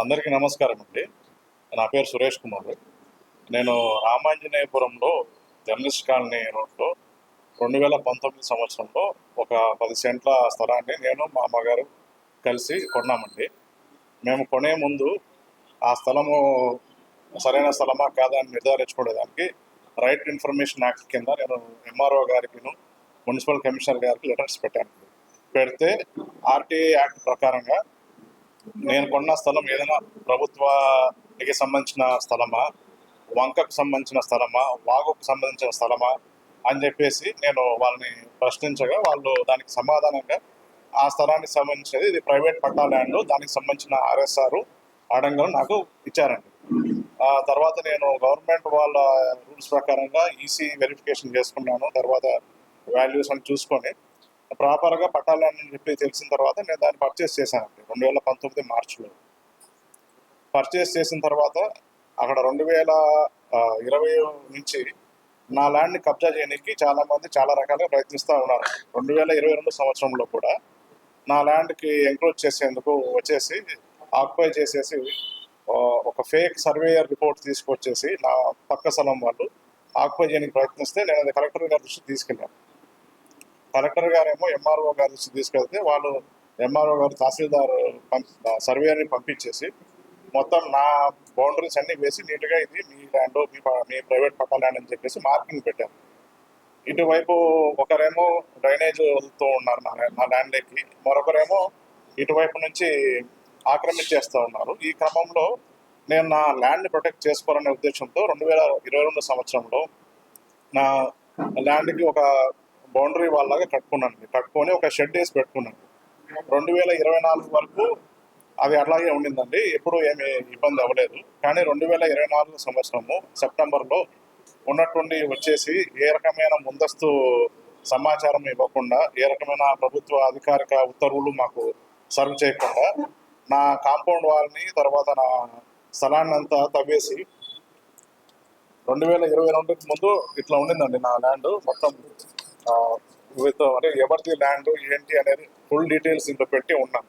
అందరికీ నమస్కారం అండి. నా పేరు సురేష్ కుమార్. నేను రామాంజనేయపురంలో జర్నలిస్ట్ కాలనీ రోడ్లో రెండు వేల పంతొమ్మిది సంవత్సరంలో ఒక పది సెంట్ల స్థలాన్ని నేను మా అమ్మగారు కలిసి కొన్నామండి. మేము కొనే ముందు ఆ స్థలము సరైన స్థలమా కాదా అని నిర్ధారించుకునేదానికి రైట్ ఇన్ఫర్మేషన్ యాక్ట్ కింద నేను ఎంఆర్ఓ గారికి మున్సిపల్ కమిషనర్ గారికి లెటర్స్ పెట్టాను పెడితే ఆర్టీఐ యాక్ట్ ప్రకారంగా నేను కొన్న స్థలం ఏదైనా ప్రభుత్వానికి సంబంధించిన స్థలమా? వంకకు సంబంధించిన స్థలమా? వాగుకు సంబంధించిన స్థలమా? అని చెప్పేసి నేను వాళ్ళని ప్రశ్నించగా వాళ్ళు దానికి సమాధానంగా ఆ స్థలానికి సంబంధించినది ఇది ప్రైవేట్ పట్టా ల్యాండ్ దానికి సంబంధించిన ఆర్ఎస్ఆర్ అడంగం నాకు ఇచ్చారండి. ఆ తర్వాత నేను గవర్నమెంట్ వాళ్ళ రూల్స్ ప్రకారంగా ఈసీ వెరిఫికేషన్ చేసుకున్నాను. తర్వాత వాల్యూస్ అని చూసుకొని ప్రాపర్గా పట్టాలని చెప్పి తెలిసిన తర్వాత నేను దాన్ని పర్చేస్ చేశానండి. రెండు వేల పంతొమ్మిది మార్చిలో. పర్చేస్ చేసిన తర్వాత అక్కడ రెండు వేల ఇరవై నుంచి నా ల్యాండ్ని కబ్జా చేయడానికి చాలా మంది చాలా రకాలుగా ప్రయత్నిస్తూ ఉన్నారు. రెండు వేల ఇరవై రెండు సంవత్సరంలో కూడా నా ల్యాండ్కి ఎంక్రోచ్ చేసేందుకు వచ్చేసి ఆక్యుపై చేసేసి ఒక ఫేక్ సర్వేయర్ రిపోర్ట్ తీసుకొచ్చేసి నా పక్క స్థలం వాళ్ళు ఆక్యుపై చేయడానికి ప్రయత్నిస్తే నేను అది కలెక్టర్ గారి దృష్టికి తీసుకెళ్ళాను. కలెక్టర్ గారేమో ఎంఆర్ఓ గారి నుంచి తీసుకెళ్తే వాళ్ళు ఎంఆర్ఓ గారు తహసీల్దార్ సర్వేని పంపించేసి మొత్తం నా బౌండరీస్ అన్ని వేసి నీట్గా ఇది మీ ల్యాండ్ మీ ప- మీ ప్రైవేట్ పట్టా ల్యాండ్ అని చెప్పేసి మార్కింగ్ పెట్టారు. ఇటువైపు ఒకరేమో డ్రైనేజ్ వదులుతూ ఉన్నారు నా నా ల్యాండ్లోకి మరొకరేమో ఇటువైపు నుంచి ఆక్రమించేస్తూ ఉన్నారు. ఈ క్రమంలో నేను నా ల్యాండ్ని ప్రొటెక్ట్ చేసుకోవాలనే ఉద్దేశంతో రెండు వేల ఇరవై రెండు సంవత్సరంలో నా ల్యాండ్కి ఒక బౌండరీ వాళ్ళగా కట్టుకున్నాను కట్టుకొని ఒక షెడ్ వేసి పెట్టుకున్నాను. రెండు వేల ఇరవై నాలుగు వరకు అది అట్లాగే ఉండిందండి. ఎప్పుడు ఏమి ఇబ్బంది అవ్వలేదు. కానీ రెండు వేల ఇరవై నాలుగు సంవత్సరము సెప్టెంబర్లో ఉన్నటువంటి వచ్చేసి ఏ రకమైన ముందస్తు సమాచారం ఇవ్వకుండా ఏ రకమైన ప్రభుత్వ అధికారిక ఉత్తర్వులు మాకు సర్వ్ చేయకుండా నా కాంపౌండ్ వాళ్ళని తర్వాత నా స్థలాన్ని అంతా తవ్వేసి రెండు వేల ఇరవై రెండుకి ముందు ఇట్లా ఉండిందండి నా ల్యాండ్ మొత్తం. విత్ అంటే ఎవరిది ల్యాండ్ ఏంటి అనేది ఫుల్ డీటెయిల్స్ ఇంట్లో పెట్టి ఉన్నాను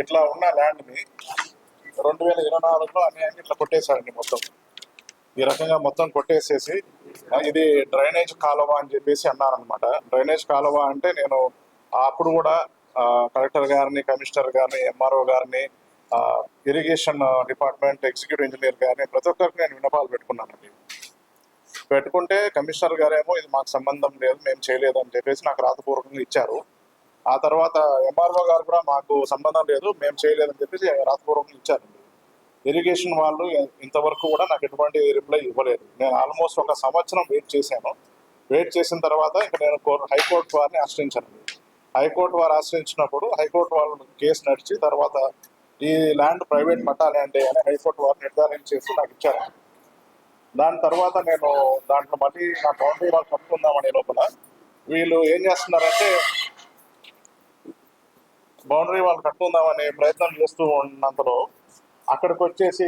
ఇట్లా ఉన్న ల్యాండ్ని రెండు వేల ఇరవై నాలుగులో అన్ని ఇట్లా కొట్టేశారండి మొత్తం. ఈ రకంగా మొత్తం కొట్టేసేసి ఇది డ్రైనేజ్ కాలువ అని చెప్పేసి అన్నారనమాట డ్రైనేజ్ కాలువ అంటే నేను అప్పుడు కూడా కలెక్టర్ గారిని కమిషనర్ గారిని ఎంఆర్ఓ గారిని ఇరిగేషన్ డిపార్ట్మెంట్ ఎగ్జిక్యూటివ్ ఇంజనీర్ గారిని ప్రతి ఒక్కరికి నేను విన్నపాలు పెట్టుకున్నానండి. పెట్టుకుంటే కమిషనర్ గారేమో ఇది మాకు సంబంధం లేదు మేము చేయలేదు అని చెప్పేసి నాకు రాతపూర్వకంగా ఇచ్చారు. ఆ తర్వాత ఎంఆర్ఓ గారు కూడా మాకు సంబంధం లేదు మేము చేయలేదని చెప్పేసి రాతపూర్వకంగా ఇచ్చారండి ఇరిగేషన్ వాళ్ళు ఇంతవరకు కూడా నాకు ఎటువంటి రిప్లై ఇవ్వలేదు. నేను ఆల్మోస్ట్ ఒక సంవత్సరం వెయిట్ చేశాను. వెయిట్ చేసిన తర్వాత ఇంకా నేను హైకోర్టు వారిని ఆశ్రయించాను హైకోర్టు వారు ఆశ్రయించినప్పుడు హైకోర్టు వాళ్ళు కేసు నడిచి తర్వాత ఈ ల్యాండ్ ప్రైవేట్ పట్టాలి అంటే అని హైకోర్టు వారు నిర్ధారించేసి నాకు ఇచ్చారు. దాని తర్వాత నేను దాంట్లో మళ్ళీ నా బౌండరీ వాళ్ళు కట్టుకుందామనే లోపల వీళ్ళు ఏం చేస్తున్నారంటే బౌండరీ వాళ్ళు కట్టుకుందామనే ప్రయత్నం చేస్తూ ఉన్నంతలో అక్కడికి వచ్చేసి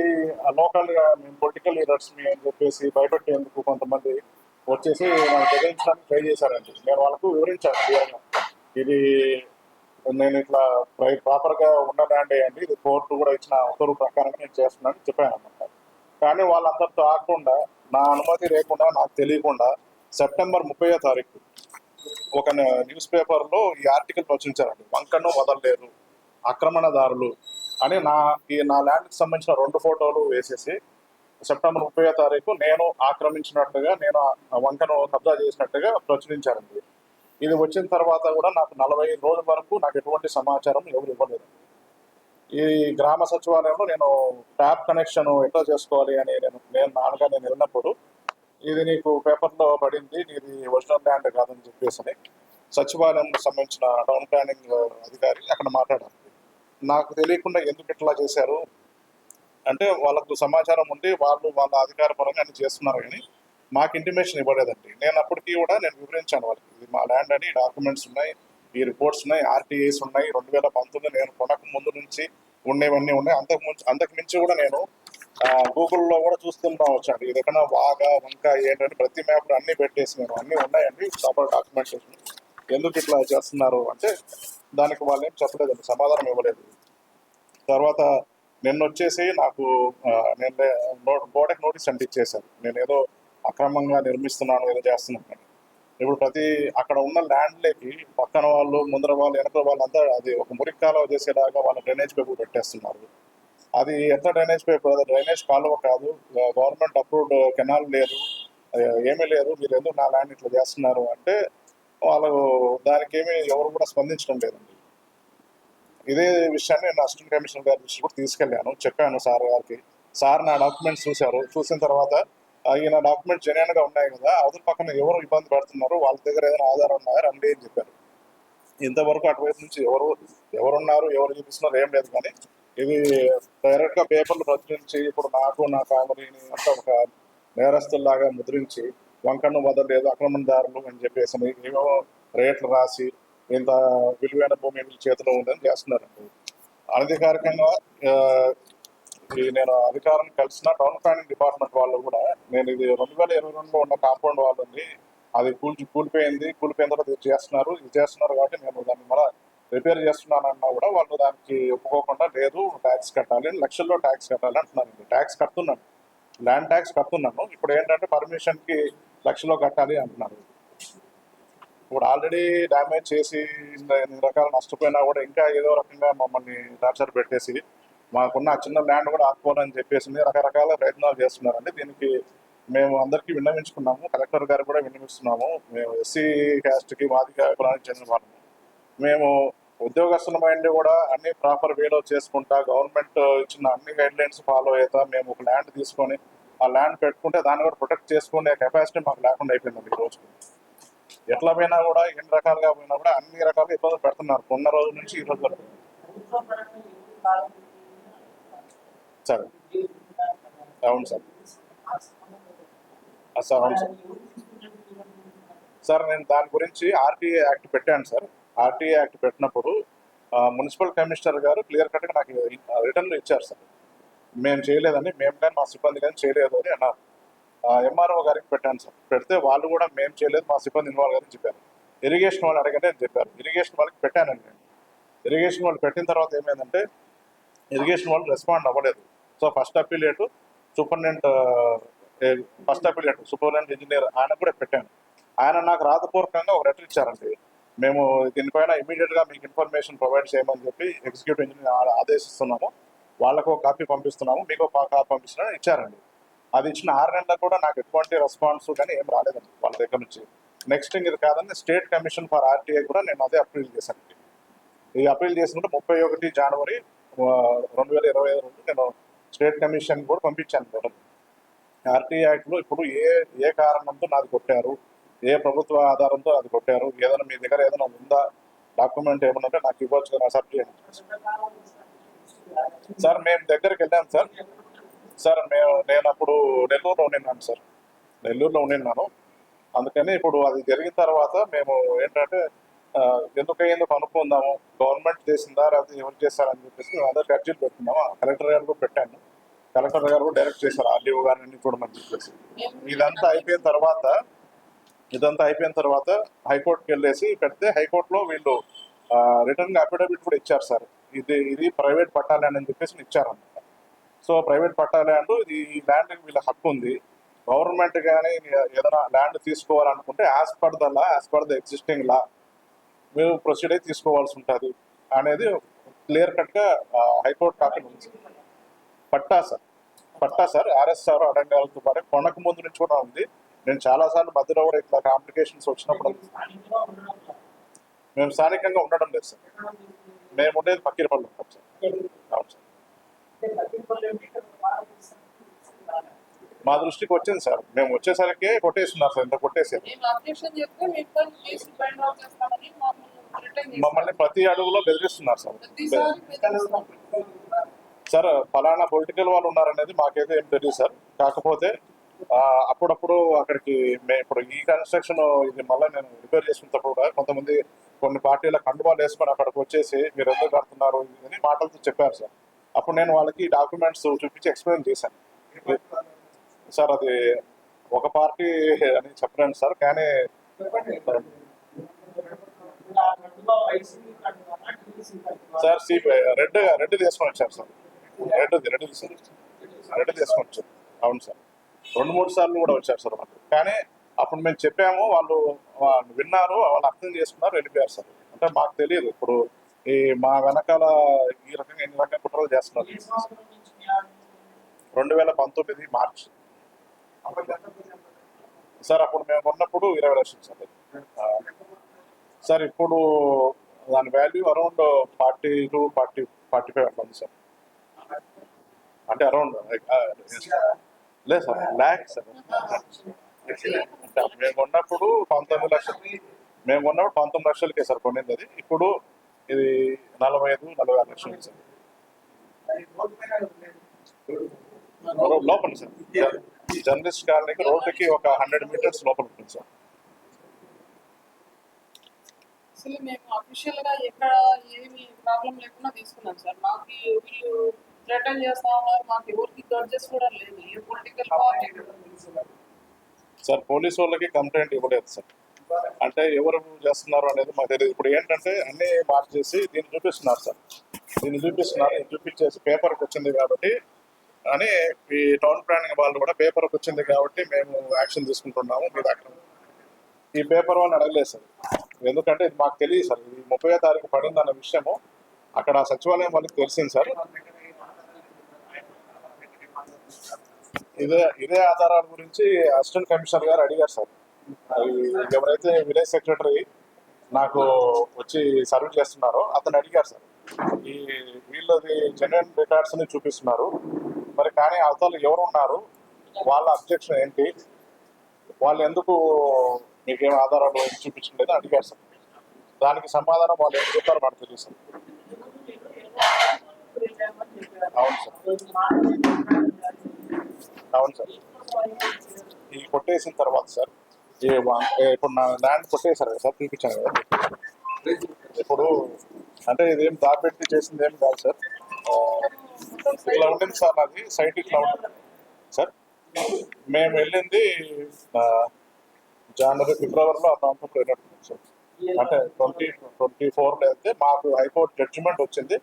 లోకల్గా మేము పొలిటికల్ లీడర్స్ మీ అని చెప్పేసి భయపెట్టేందుకు కొంతమంది వచ్చేసి నన్ను బెదిరించడానికి ట్రై చేశారండి నేను వాళ్ళకు వివరించాను క్లియర్గా. ఇది నేను ఇట్లా ప్రాపర్గా ఉన్న అండి. ఇది కోర్టు కూడా ఇచ్చిన ఉత్తర్వు ప్రకారం నేను చేస్తున్నానని చెప్పాను అన్నమాట. కానీ వాళ్ళందరితో ఆగకుండా నా అనుమతి లేకుండా నాకు తెలియకుండా సెప్టెంబర్ ముప్పయో తారీఖు ఒక న్యూస్ పేపర్లో ఈ ఆర్టికల్ ప్రచురించారండి. వంకను వదలలేరు ఆక్రమణదారులు అని నా ఈ నా ల్యాండ్కి సంబంధించిన రెండు ఫోటోలు వేసేసి సెప్టెంబర్ ముప్పై తారీఖు నేను ఆక్రమించినట్టుగా నేను ఆ వంకను కబ్జా చేసినట్టుగా ప్రచురించారండి. ఇది వచ్చిన తర్వాత కూడా నాకు నలభై రోజుల వరకు నాకు ఎటువంటి సమాచారం ఎవరు ఇవ్వలేదు. ఈ గ్రామ సచివాలయంలో నేను ట్యాప్ కనెక్షన్ ఎట్లా చేసుకోవాలి అని నేను నేను నాన్నగా నేను వెళ్ళినప్పుడు ఇది నీకు పేపర్లో పడింది ఇది ఒరిజినల్ ల్యాండ్ కాదని చెప్పేసి సచివాలయం సంబంధించిన టౌన్ ప్లానింగ్ అధికారి అక్కడ మాట్లాడారు. నాకు తెలియకుండా ఎందుకు ఇట్లా చేశారు? అంటే వాళ్ళకు సమాచారం ఉండి వాళ్ళు వాళ్ళ అధికార పరంగా అన్ని చేస్తున్నారు కానీ మాకు ఇంటిమేషన్ ఇవ్వలేదండి. నేను అప్పటికి కూడా నేను వివరించాను వాళ్ళకి. ఇది మా ల్యాండ్ అని డాక్యుమెంట్స్ ఉన్నాయి ఈ రిపోర్ట్స్ ఉన్నాయి ఆర్టీఐస్ ఉన్నాయి. రెండు వేల పంతొమ్మిది నేను కొనక ముందు నుంచి ఉండేవన్నీ ఉన్నాయి. అంతకు ముందు అంతకు మించి కూడా నేను గూగుల్లో కూడా చూస్తుంటా వచ్చాను. ఇది ఎక్కడ వాగా వంక ఏంటంటే ప్రతి మ్యాప్ అన్ని పెట్టేసి నేను అన్ని ఉన్నాయండి. సపరేట్ డాక్యుమెంటేషన్ ఎందుకు ఇట్లా చేస్తున్నారు అంటే దానికి వాళ్ళు ఏం చెప్పలేదండి. సమాధానం ఇవ్వలేదు. తర్వాత నిన్న వచ్చేసి నాకు నేను గోడకి నోటీస్ అంటించేశారు నేను ఏదో అక్రమంగా నిర్మిస్తున్నాను ఏదో చేస్తున్నాను. ఇప్పుడు ప్రతి అక్కడ ఉన్న ల్యాండ్లకి పక్కన వాళ్ళు ముందర వాళ్ళు వెనక వాళ్ళంతా అది ఒక మురికి కాలువ చేసేలాగా వాళ్ళ డ్రైనేజ్ పేపర్ పెట్టేస్తున్నారు. అది ఎంత డ్రైనేజ్ పేపర్? అది డ్రైనేజ్ కాలువ కాదు. గవర్నమెంట్ అప్రూవ్డ్ కెనాల్ లేదు. ఏమీ లేదు. మీరు ఎందుకు నా ల్యాండ్ ఇట్లా చేస్తున్నారు అంటే వాళ్ళు దానికి ఏమీ ఎవరు కూడా స్పందించడం లేదండి. ఇదే విషయాన్ని నేను అసిస్టెంట్ కమిషనర్ గారి దృష్టి కూడా తీసుకెళ్ళాను. చెప్పాను సార్ గారికి. సార్ నా డాక్యుమెంట్స్ చూశారు. చూసిన తర్వాత ఈయన డాక్యుమెంట్ జెన్యున్గా ఉన్నాయి కదా అవతల పక్కన ఎవరు ఇబ్బంది పడుతున్నారు వాళ్ళ దగ్గర ఏదైనా ఆధారం ఉన్నాయా రండి అని చెప్పారు. ఇంతవరకు అటువైపు నుంచి ఎవరు ఎవరున్నారు ఎవరు చూపిస్తున్నారు ఏం లేదు కానీ ఇది డైరెక్ట్గా పేపర్లు ప్రచురించి ఇప్పుడు నాకు నా ఫ్యామిలీని అంతా ఒక నేరస్తుల్లాగా ముద్రించి వంకను వదలలేదు అక్రమణదారులు అని చెప్పేసి ఏమో రేట్లు రాసి ఇంత విలువైన భూమి చేతిలో ఉందని చేస్తున్నారండి. అనధికారికంగా ఇది ఈ నేను అధికారం కలిసిన టౌన్ ప్లానింగ్ డిపార్ట్మెంట్ వాళ్ళు కూడా నేను ఇది రెండు వేల ఇరవై రెండులో ఉన్న కాంపౌండ్ వాళ్ళు ఉంది అది కూల్చి కూలిపోయింది కూలిపోయిన తర్వాత ఇది చేస్తున్నారు ఇది చేస్తున్నారు కాబట్టి నేను దాన్ని మళ్ళీ రిపేర్ చేస్తున్నానన్నా కూడా వాళ్ళు దానికి ఒప్పుకోకుండా లేదు ట్యాక్స్ కట్టాలి లక్షల్లో ట్యాక్స్ కట్టాలి అంటున్నారండి ట్యాక్స్ కడుతున్నాను ల్యాండ్ ట్యాక్స్ కడుతున్నాను ఇప్పుడు ఏంటంటే పర్మిషన్కి లక్షలో కట్టాలి అంటున్నారు. ఇప్పుడు ఆల్రెడీ డ్యామేజ్ చేసి ఇన్ని రకాల నష్టపోయినా కూడా ఇంకా ఏదో రకంగా మమ్మల్ని టార్చర్ పెట్టేసి మాకున్న చిన్న ల్యాండ్ కూడా ఆపుకోవాలని చెప్పేసి రకరకాల ప్రయత్నాలు చేస్తున్నారండి. దీనికి మేము అందరికీ విన్నవించుకున్నాము. కలెక్టర్ గారు కూడా విన్నవిస్తున్నాము. మేము ఎస్సీ క్యాస్ట్కి మాది కులానికి చెందిన వాళ్ళము మేము ఉద్యోగస్తులమైంది కూడా అన్ని ప్రాపర్ వేలో చేసుకుంటా గవర్నమెంట్ ఇచ్చిన అన్ని గైడ్ లైన్స్ ఫాలో అవుతా మేము ఒక ల్యాండ్ తీసుకొని ఆ ల్యాండ్ పెట్టుకుంటే దాన్ని కూడా ప్రొటెక్ట్ చేసుకునే కెపాసిటీ మాకు లేకుండా అయిపోయిందండి ఈ రోజు ఎట్లా పోయినా కూడా ఎన్ని రకాలుగా పోయినా కూడా అన్ని రకాలుగా ఇబ్బందులు పెడుతున్నారు. ఉన్న రోజు నుంచి ఈ రోజు వరకు. సార్. అవును సార్. సార్ అవును సార్. సార్ నేను దాని గురించి ఆర్టీఏ యాక్ట్ పెట్టాను సార్. ఆర్టీఏ యాక్ట్ పెట్టినప్పుడు మున్సిపల్ కమిషనర్ గారు క్లియర్ కట్గా నాకు రిటర్న్ ఇచ్చారు సార్. మేము చేయలేదని మేము కానీ మా సిబ్బంది కానీ చేయలేదు అని అన్నారు. ఎంఆర్ఓ గారికి పెట్టాను సార్. పెడితే వాళ్ళు కూడా మేము చేయలేదు మా సిబ్బంది ఇన్వాల్వ్ గారికి చెప్పారు. ఇరిగేషన్ వాళ్ళు అడగండి అని చెప్పారు. ఇరిగేషన్ వాళ్ళకి పెట్టానండి నేను. ఇరిగేషన్ వాళ్ళు పెట్టిన తర్వాత ఏమైందంటే ఇరిగేషన్ వాళ్ళు రెస్పాండ్ అవ్వలేదు. So first affiliate superintendent first affiliate superintendent engineer ఆయన కూడా పెట్టాను. ఆయన నాకు రాతపూర్వకంగా ఒక లెటర్ ఇచ్చారండి. మేము దీనిపైన ఇమీడియట్గా మీకు ఇన్ఫర్మేషన్ ప్రొవైడ్ చేయమని చెప్పి ఎగ్జిక్యూటివ్ ఇంజనీర్ ఆదేశిస్తున్నాము. వాళ్ళకు ఒక కాపీ పంపిస్తున్నాము. మీకు కాపీ పంపిస్తున్నాను ఇచ్చారండి. అది ఇచ్చిన ఆరు నెలలకు కూడా నాకు ఎటువంటి రెస్పాన్స్ కానీ ఏం రాలేదండి వాళ్ళ దగ్గర నుంచి. నెక్స్ట్ ఇది కాదని స్టేట్ కమిషన్ ఫర్ ఆర్టీఐ కూడా నేను అదే అప్పీల్ చేశాను ఈ అప్పీల్ చేసినప్పుడు ముప్పై ఒకటి జనవరి రెండు వేల ఇరవై ఐదు నుండి నేను స్టేట్ కమిషన్ కూడా పంపించాను మేడం. ఆర్టీ యాక్ట్లో ఇప్పుడు ఏ ఏ కారణంతో నాది కొట్టారు? ఏ ప్రభుత్వ ఆధారంతో అది కొట్టారు? ఏదైనా మీ దగ్గర ఏదైనా ఉందా? డాక్యుమెంట్ ఏమైనా ఉంటే నాకు ఇవ్వచ్చు కదా సబ్ చేయండి సార్ మేము దగ్గరికి వెళ్ళాం సార్. సార్ మేము నేను అప్పుడు నెల్లూరులో ఉన్నాను సార్. నెల్లూరులో ఉన్నాను అందుకని ఇప్పుడు అది జరిగిన తర్వాత మేము ఏంటంటే ఆ, ఎందుకు కనుక్కుందాము గవర్నమెంట్ చేసిందా? లేకపోతే ఎవరు చేస్తారని చెప్పేసి మేము అందరూ అర్జీలు పెట్టుకున్నాము. కలెక్టర్ గారు కూడా పెట్టాను. కలెక్టర్ గారు కూడా డైరెక్ట్ చేశారు. ఆర్డీఓ గారిని చూడమని చెప్పేసి. ఇదంతా అయిపోయిన తర్వాత ఇదంతా అయిపోయిన తర్వాత హైకోర్టుకి వెళ్ళేసి పెడితే హైకోర్టులో వీళ్ళు రిటర్న్ అఫిడవిట్ కూడా ఇచ్చారు సార్. ఇది ఇది ప్రైవేట్ పట్టా ల్యాండ్ అని చెప్పేసి ఇచ్చారన్నమాట. సో ప్రైవేట్ పట్టా ల్యాండ్ ఈ ల్యాండ్ వీళ్ళ హక్కు ఉంది. గవర్నమెంట్ కానీ ఏదైనా ల్యాండ్ తీసుకోవాలనుకుంటే as per the law as per the existing law మీరు ప్రొసీడ్ అయి తీసుకోవాల్సి ఉంటుంది అనేది క్లియర్ కట్గా హైకోర్టు కాపీ ఉంది patta sir. Patta sir RSR అడంగాలతో పాటు కొనక ముందు నుంచి కూడా ఉంది. నేను చాలా సార్లు మధ్యలో కూడా ఇట్లా కాంప్లికేషన్స్ వచ్చినప్పుడు మేము స్థానికంగా ఉండడం లేదు సార్. మేము ఉండేది పక్కీరపల్లి ఉంటాం సార్. అవును సార్. మా దృష్టికి వచ్చింది సార్. మేము వచ్చేసరికి కొట్టేస్తున్నారు సార్ ఇంత కొట్టేసారు. మమ్మల్ని ప్రతి అడుగులో బెదిరిస్తున్నారు సార్. సార్ ఫలానా పొలిటికల్ వాళ్ళు ఉన్నారనేది మాకైతే ఏం తెలియదు సార్. కాకపోతే అప్పుడప్పుడు అక్కడికి మే ఇప్పుడు ఈ కన్స్ట్రక్షన్ ఇది మళ్ళీ నేను రిపేర్ చేసుకున్నప్పుడు కూడా కొంతమంది కొన్ని పార్టీల కండువాలు వేసుకొని అక్కడికి వచ్చేసి మీరు ఎందుకు కడుతున్నారు అని మాటలతో చెప్పారు సార్. అప్పుడు నేను వాళ్ళకి డాక్యుమెంట్స్ చూపించి ఎక్స్ప్లెయిన్ చేశాను. సార్ అది ఒక పార్టీ అని చెప్పలేను సార్ కానీ సార్ సిపిఐ రెడ్ రెడ్ తీసుకొని వచ్చారు సార్. రెడ్డి రెడ్డి సార్. రెడ్డి తీసుకొని అవును సార్. రెండు మూడు సార్లు కూడా వచ్చారు సార్ వాళ్ళు కానీ అప్పుడు మేము చెప్పాము వాళ్ళు వాళ్ళు విన్నారు వాళ్ళు అర్థం చేసుకున్నారు వెళ్ళిపోయారు సార్. అంటే మాకు తెలియదు. ఇప్పుడు ఈ మా వెనకాల ఈ రకంగా ఎన్ని రకాల కుట్రలు చేస్తున్నారు రెండు వేల పంతొమ్మిది మార్చ్. సార్ అప్పుడు మేము ఉన్నప్పుడు ఇరవై లక్షలు సార్. సార్ ఇప్పుడు దాని value around forty two forty forty five అట్లా ఉంది సార్. అంటే అరౌండ్ ah, లేదు సార్ ల్యాక్స్ అంటే మేము ఉన్నప్పుడు పంతొమ్మిది లక్షలు మేము ఉన్నప్పుడు పంతొమ్మిది లక్షలకే సార్ కొనింది అది ఇప్పుడు ఇది నలభై ఐదు నలభై ఆరు లక్షలు సార్ లోపల సార్ జర్నలిస్ట్ కాలనీకి రోడ్డుకి ఒక హండ్రెడ్ మీటర్స్ లోపల ఉంటుంది సార్ అసలు మేము అఫీషియల్గా ఎక్కడ ఏమి ప్రాబ్లం లేకుండా తీసుకున్నాం సార్ మాకు వీళ్ళు థ్రెటన్ చేస్తా ఉన్నారు మాకు ఎవరికి జడ్జెస్ కూడా లేదు. ఏ పొలిటికల్ పార్టీ సార్. పోలీసు వాళ్ళకి కంప్లైంట్ ఇవ్వలేదు సార్. అంటే ఎవరు చేస్తున్నారు అనేది మాకు తెలియదు. ఇప్పుడు ఏంటంటే అన్ని మార్చేసి దీన్ని చూపిస్తున్నారు సార్. దీన్ని చూపిస్తున్నారు. చూపించేసి పేపర్కి వచ్చింది కాబట్టి అని ఈ టౌన్ ప్లానింగ్ వాళ్ళు కూడా పేపర్కి వచ్చింది కాబట్టి మేము యాక్షన్ తీసుకుంటున్నాము. మీ దగ్గర ఈ పేపర్ వాళ్ళని అడగలేదు సార్. ఎందుకంటే ఇది మాకు తెలియదు సార్. ఇది ముప్పై తారీఖు పడింది అన్న విషయము అక్కడ సచివాలయం వాళ్ళకి తెలిసింది సార్. ఇదే ఇదే ఆధారాల గురించి అసిస్టెంట్ కమిషనర్ గారు అడిగారు సార్. ఎవరైతే విలేజ్ సెక్రటరీ నాకు వచ్చి సర్వ్ చేస్తున్నారో అతను అడిగారు సార్. ఈ వీళ్ళది జెన్యున్ రికార్డ్స్ని చూపిస్తున్నారు. మరి కానీ అవతల ఎవరు ఉన్నారు? వాళ్ళ అబ్జెక్షన్ ఏంటి? వాళ్ళు ఎందుకు మీకేం ఆధారాలు ఏం చూపించలేదు అడిగారు సార్. దానికి సమాధానం వాళ్ళు ఏం చెప్తారో మనకు తెలియదు సార్. అవును సార్. అవును సార్. ఈ కొట్టేసిన తర్వాత సార్ ఇప్పుడు నా ల్యాండ్ కొట్టేశారు కదా సార్ చూపించాను కదా ఇప్పుడు అంటే ఇదేం దాపెట్టి చేసింది ఏం కాదు సార్. ఇట్లా ఉండింది సార్ నాది సైట్ ఇట్లా ఉంటుంది. సార్ మేము వెళ్ళింది జనవరి ఫిబ్రవరిలో ఆ ప్రాంతం పోయినట్టు సార్. అంటే ట్వంటీ ట్వంటీ ఫోర్లో అయితే మాకు హైకోర్టు జడ్జిమెంట్ వచ్చింది.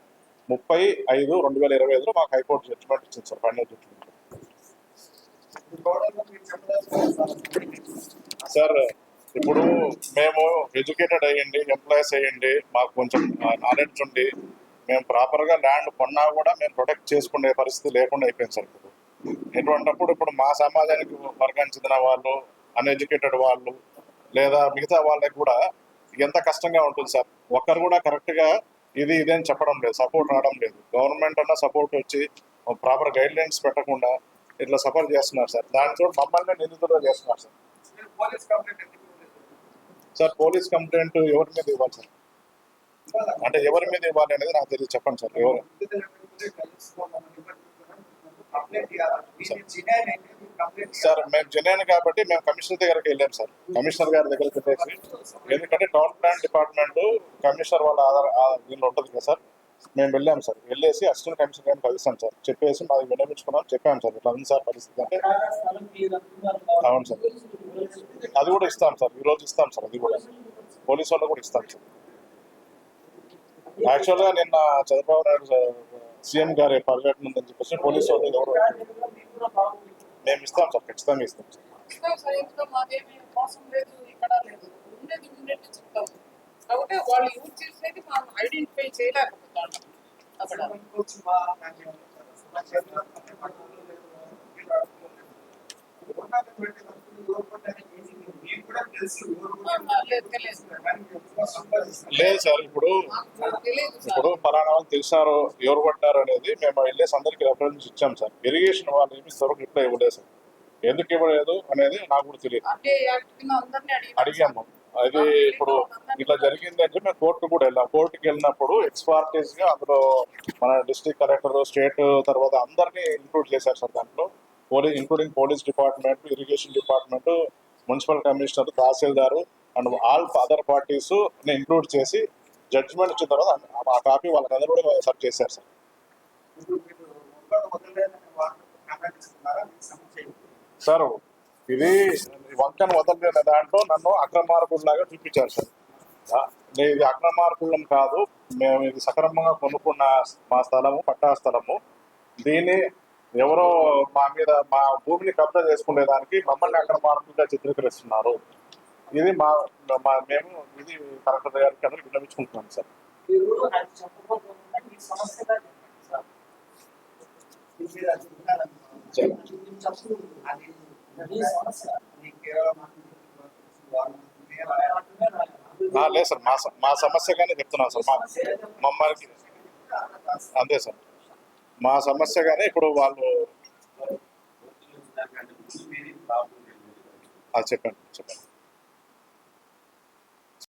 ముప్పై ఐదు రెండు వేల ఇరవై ఐదులో మాకు హైకోర్టు జడ్జిమెంట్ వచ్చింది సార్ ఫైనల్ జడ్జిమెంట్. సార్ ఇప్పుడు మేము ఎడ్యుకేటెడ్ అయ్యండి ఎంప్లాయీస్ అయ్యండి మాకు కొంచెం నాలెడ్జ్ ఉండి మేము ప్రాపర్గా ల్యాండ్ కొన్నా కూడా మేము ప్రొటెక్ట్ చేసుకునే పరిస్థితి లేకుండా అయిపోయింది సార్ ఇప్పుడు. ఎటువంటిప్పుడు ఇప్పుడు మా సమాజానికి వర్గానికి చెందిన వాళ్ళు అన్ఎడ్యుకేటెడ్ వాళ్ళు లేదా మిగతా వాళ్ళకి కూడా ఎంత కష్టంగా ఉంటుంది సార్? ఒక్కరు కూడా కరెక్ట్గా ఇది ఇదేం చెప్పడం లేదు సపోర్ట్ రావడం లేదు. గవర్నమెంట్ అన్న సపోర్ట్ వచ్చి ప్రాపర్ గైడ్ లైన్స్ పెట్టకుండా ఇట్లా సఫర్ చేస్తున్నారు సార్. దానితో మమ్మల్ని నిందితులుగా చేస్తున్నారు సార్? సార్ పోలీస్ కంప్లైంట్ ఎవరి మీద ఇవ్వాలి సార్? అంటే ఎవరి మీద ఇవ్వాలి అనేది నాకు తెలియదు. చెప్పండి సార్ ఎవరు? సార్ మేము జెన్యున్ కాబట్టి మేము కమిషనర్ దగ్గరికి వెళ్ళాం సార్. కమిషనర్ గారి దగ్గరికి వెళ్ళేసి ఎందుకంటే టౌన్ ప్లాన్ డిపార్ట్మెంట్ కమిషనర్ వాళ్ళ ఆధార్ దీనిలో ఉంటుంది కదా సార్. మేము వెళ్ళాం సార్. వెళ్ళేసి అసిస్టెంట్ కమిషనర్ గారిని కలిసాం సార్. చెప్పేసి మాది విన్నవించుకున్నాం. చెప్పాం సార్ ఇట్లా ఉంది సార్ పరిస్థితి అంటే అవును సార్. అది కూడా ఇస్తాం సార్. ఈ రోజు ఇస్తాం సార్ అది కూడా. పోలీస్ వాళ్ళు కూడా ఇస్తాం సార్. యాక్చువల్గా నిన్న చంద్రబాబు నాయుడు సీఎం గారి పర్యటన ఉందని చెప్పేసి పోలీస్ వాళ్ళు ఎవరు మేము ఇస్తాం సార్ ఖచ్చితంగా ఇస్తాం సార్. కాబట్టి వాళ్ళు యూజ్ చేసేది మనం ఐడెంటిఫై చేయలేకపోతాం అక్కడ. లేదు సార్ ఇప్పుడు ఇప్పుడు పలానా వాళ్ళు తెలిసారు ఎవరు పడ్డారు అనేది మేము వెళ్ళేసి అందరికి రెఫరెన్స్ ఇచ్చాం సార్. ఇరిగేషన్ వాళ్ళు ఏమి ఇస్తారు రిప్లై ఇవ్వలేదు సార్. ఎందుకు ఇవ్వలేదు అనేది నాకు కూడా తెలియదు. అడిగాము. అది ఇప్పుడు ఇట్లా జరిగింది అంటే మేము కోర్టు కూడా వెళ్ళాం. కోర్టుకి వెళ్ళినప్పుడు ఎక్స్పార్టీస్గా అందులో మన డిస్ట్రిక్ట్ కలెక్టర్ స్టేట్ తర్వాత అందరినీ ఇంక్లూడ్ చేశారు సార్ దాంట్లో. Police including police department irrigation department municipal commissioner tahsildar and all other parties include చేసి జడ్జిమెంట్ ఇచ్చిన తర్వాత ఆ కాపీ వాళ్ళకందరూ కూడా సర్చ్ చేశారు సార్. సార్ ఇది వంకను వదలలేని దాంట్లో నన్ను అక్రమార్కుల్లాగా చూపించారు సార్. ఇది అక్రమార్కులం కాదు మేము ఇది సక్రమంగా కొనుక్కున్న మా స్థలము పట్టా స్థలము. దీన్ని ఎవరో మా మీద మా భూమిని కబ్జా చేసుకునే దానికి మమ్మల్ని అక్రమార్కులుగా చిత్రీకరిస్తున్నారు. ఇది మా మేము ఇది కలెక్టర్ గారికి అందరూ విన్నవించుకుంటున్నాం సార్. చెప్పు. లేదు సార్ మా స- మా సమస్యగానే చెప్తున్నాం సార్ మా మమ్మల్ని అంతే సార్. మా సమస్యగానే ఇప్పుడు వాళ్ళు చెప్పండి చెప్పండి.